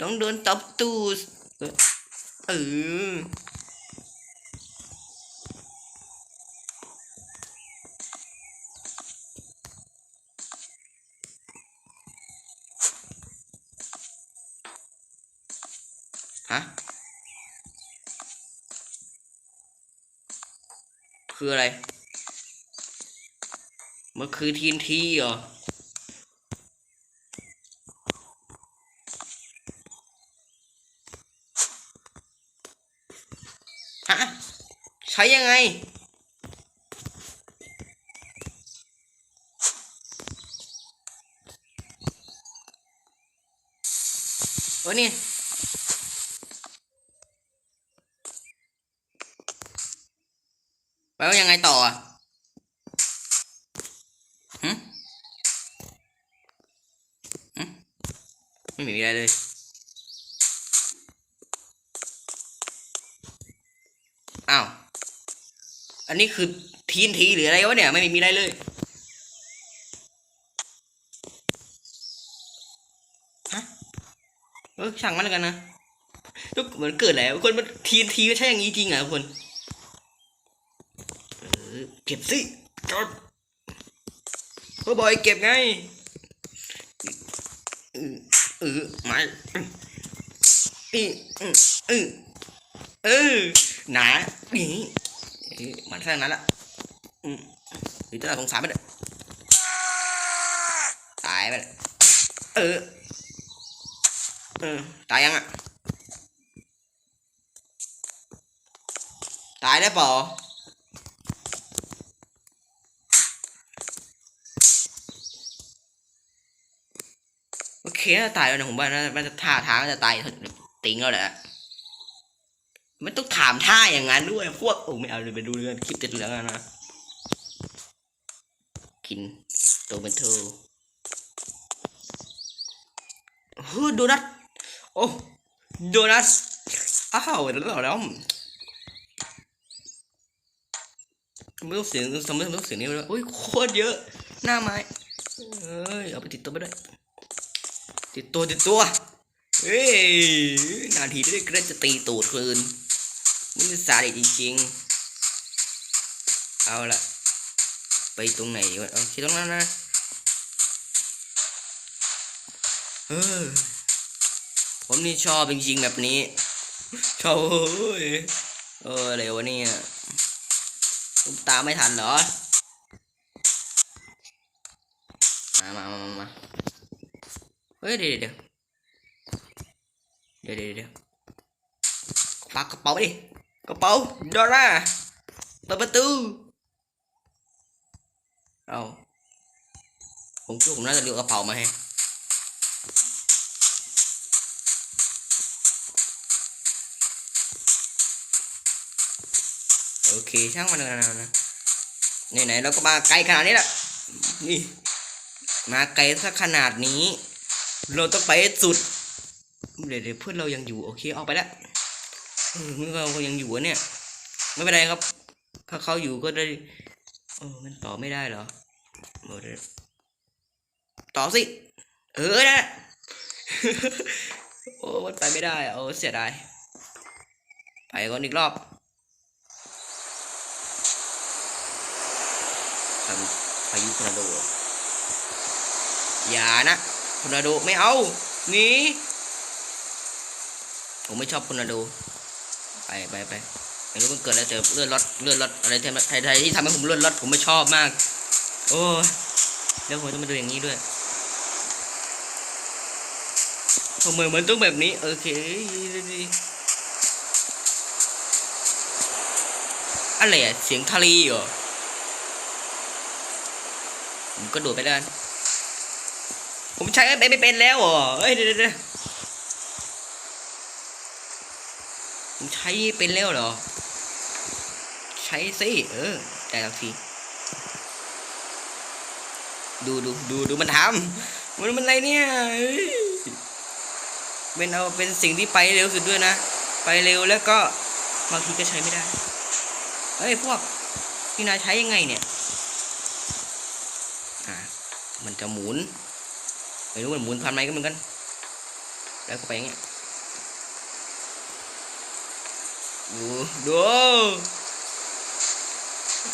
ต้องโดนตบตูสเออเออฮะคืออะไร มันคือทีนทีเหรอ ฮะ ใช้ยังไงเออนี่แล้วยังไงต่ออะหึหึไม่มีอะไรเลยอ้าว อันนี้คือทีนทีหรืออะไรวะเนี่ย ไม่มีอะไรเลยฮะเออช่างมันแล้วกันนะทุกเหมือนเกิดแล้วคนมันทีนทีไม่ใช่อย่างนี้จริงเหรอคนเก็บสิจดพ่อบอยเก็บไงเออเออมาเออเออเออเออหนานี่ เออมันแค่นั้นละอืมหรือจะน่าสงสารไปเลยตายไปเลยเออเออตายยังอะ ตายได้เปล่าโอเคน่าตายแล้วนะผมว่าน่าน่าจะท่าทางน่าจะตายติงแล้วแหละ ไม่ต้องถามท่าอย่างนั้นด้วย พวกโอ้ไม่เอาเลยไปดูเรื่องคลิปติดเหลืองอะนะกินโตเมนโทเฮ้ยโดนัทโอ้โดนัทอ้าวแล้วแล้วไม่ต้องเสียงสมมติไม่ต้องเสียงนี้เลยโอ้ยโคตรเยอะหน้าไม้เอ้ยเอาไปติดตัวไปด้วยติดตัวติดตัวเฮ้ยนาทีที่ได้จะตีตูดคืน นี่สาดิจริงๆ เอาละไปตรงไหนดีวะโอเคตรงนั้นนะเออผมนี่ชอบจริงๆแบบนี้ ชอบเฮ้ยเอออะไรวะเนี่ยผมตามไม่ทันเหรอ มามามามามาเฮ้ยเดี๋ยวเดี๋ยวเดี๋ยวเดี๋ยวเดี๋ยวฝากกระเป๋าดิ กระเป๋าดอลลาร์เปิดประตูเอาผมคิดว่าผมน่าจะเลือกกระเป๋ามาให้โอเคช่างมันนะนะนไหนๆเราก็มาไกลขนาดนี้ละนี่ มาไกลสักขนาดนี้ เราต้องไปสุดเดี๋ยวเดี๋ยวเพื่อนเรายังอยู่ โอเคออกไปแล้ว มื่เรายังอยู่อะเนี่ย ไม่เป็นไรครับ ถ้าเขาอยู่ก็ได้เออมันต่อไม่ได้เหรอเออเดี๋ยวต่อสิ เออนะโอ้มันไปไม่ได้อะโอ้เสียดาย ไปก่อนอีกรอบทำพายุทอร์นาโดอย่านะทอร์นาโดไม่เอาหนีผมไม่ชอบทอร์นาโด ไปไปไปไม่รู้มันเกิดอะไรเจอเลื่อนรถเลื่อนรถอะไรไทยไทยที่ทำให้ผมเลื่อนรถผมไม่ชอบมาก โอ้แล้วผมต้องมาดูอย่างนี้ด้วยทำไมมันต้องแบบนี้โอเคอะไรอะเสียงทะเลเหรอผมก็โดดไปแล้วกันผมใช้ไม่เป็นแล้วเหรอเอ้ยเดี๋ยว ใช้เป็นแล้วเหรอ ใช้สิเออ แต่ละทีดูดูดูดูมันทำมันมันอะไรเนี่ยเอ้ยเป็นเอาเป็นสิ่งที่ไปเร็วสุดด้วยนะ ไปเร็วแล้วก็บางทีก็ใช้ไม่ได้เฮ้ยพวกพี่นายใช้ยังไงเนี่ยอ่ามันจะหมุนไม่รู้มันหมุนพันไหมก็เหมือนกัน แล้วก็ไปอย่างเงี้ย ดูดู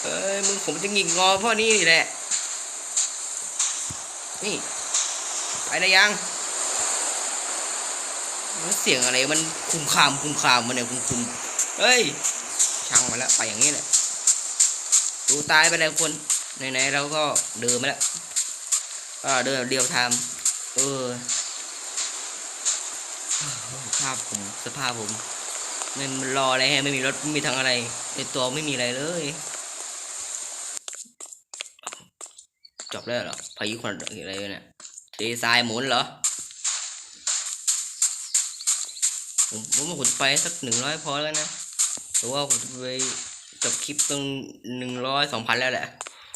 เอ้ยมึงผมจะหงิกงอพราะนี่นี่แหละ นี่ ไปได้ยังเสียงอะไรมันคุมคามคุมคามมันเนี่ยคุมคุมเฮ้ย ช่างมาแล้วไปอย่างนี้แหละ ดูตายไปแล้วคนไหนๆเราก็เดินมาแล้วก็เดินเดียวทำเออภาพผมสภาพผม ม่มันรออะไรฮะไม่มีรถไม่มีทางอะไรในตัวไม่มีอะไรเลยจบแล้วเหรอพายุคนอะไรเนี่ยเททรายหมุนเหรอผมผมว่าผมไปสักหนึ่งร้อยพอแล้วนะหรือว่าผมไปจบคลิปตรงหนึ่งร้อยสองพันแล้วแหละ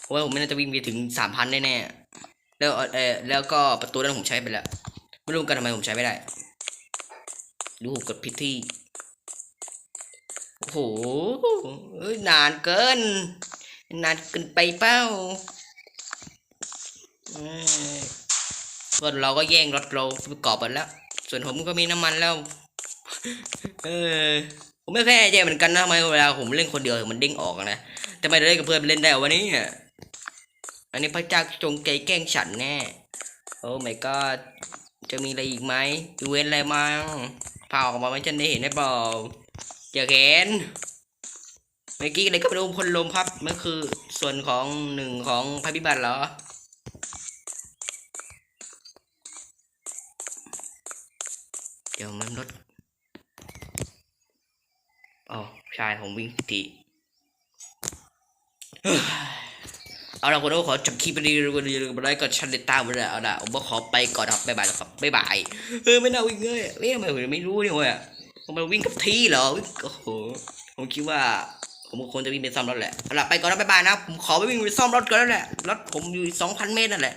เพราะว่าผมไม่น่าจะวิ่งไปถึงสามพันแน่ๆแล้วเออแล้วก็ประตูนั้นผมใช้ไปแล้วไม่รู้กันทำไมผมใช้ไม่ได้ ดูผมกดผิดที่ โอ้โหนานเกิน นานเกินไปเป้าเอ้ยส่วนเราก็แย่งรถเราประกอบไปแล้ว ส่วนผมก็มีน้ำมันแล้ว เออ ผมไม่แพ้ใจเหมือนกันนะทำไมเวลาผมเล่นคนเดียวมันเด้งออกอะนะแต่ไม่ได้เล่นกับเพื่อนเล่นได้วันนี้เนี่ยอันนี้พระเจ้าจงใจแกล้งฉันแน่ โอ้ my god จะมีอะไรอีกไหมอีเวนอะไรมั้งเผาออกมาไม่ฉันได้เห็นได้เปล่า อยากนเมื่อกี้อะไรก็ไปดูพลลมครับมันคือส่วนของหนึ่งของภัยพิบัติเหรอเดี๋ยวมันลดอ๋อใช่ผมวิ่งผิดที่เฮ้ยเอาละคนดูขอจบคลิปไปดีวันนี้ไปได้ก็ชันเดต้าไปแล้วเอาละผมก็ขอไปก่อนครับบ๊ายบายแล้วครับบ๊ายบายเออไม่น่าวิ่งเลยเอ้ยทำไมผมไม่รู้เนี่ยเว้ย ผมมาวิ่งกับที่เหรอโอ้โหผมคิดว่า ผมควรจะวิ่งไปซ่อมรถแหละเอาละไปก่อนนะบ๊ายบายนะ ผมขอไปวิ่งไปซ่อมรถก่อนแล้วแหละ รถผมอยู่สองพันเมตรนั่นแหละ